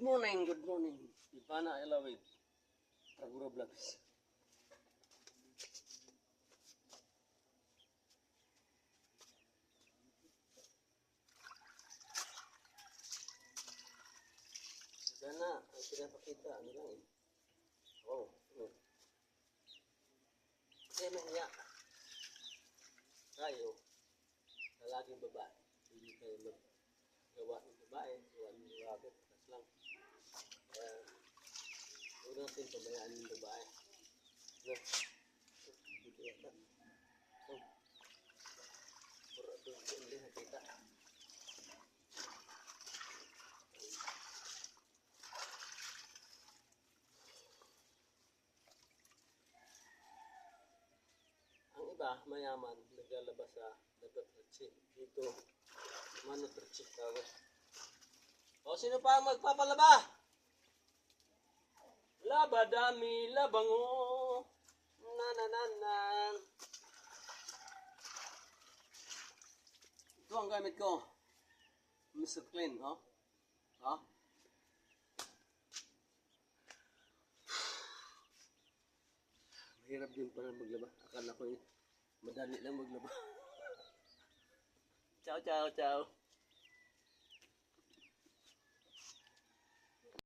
Good morning, good morning. Ivana Elawit. Traguro Vlogs. Sana, ang pinapakita, ano lang eh. Oh, oh. Kasi mahiya. Tayo, lalaging babae. Hindi tayo magawa ng babae, gawa ng rabbit, tas lang. Natin pabayaan yung babae. No? Dito yata. So, pura doon doon nakita. Ang iba, mayaman, naglalabas sa Dabatrachi. Dito, Manutrachi tawag. O, sino pa magpapalaba? Laba dami, labango. Na na na na. Ito ang gamit ko. Mr. Clean, oh. Oh. Mahirap din pala maglaba. Akala ko eh, madali lang maglaba. ciao, ciao, ciao.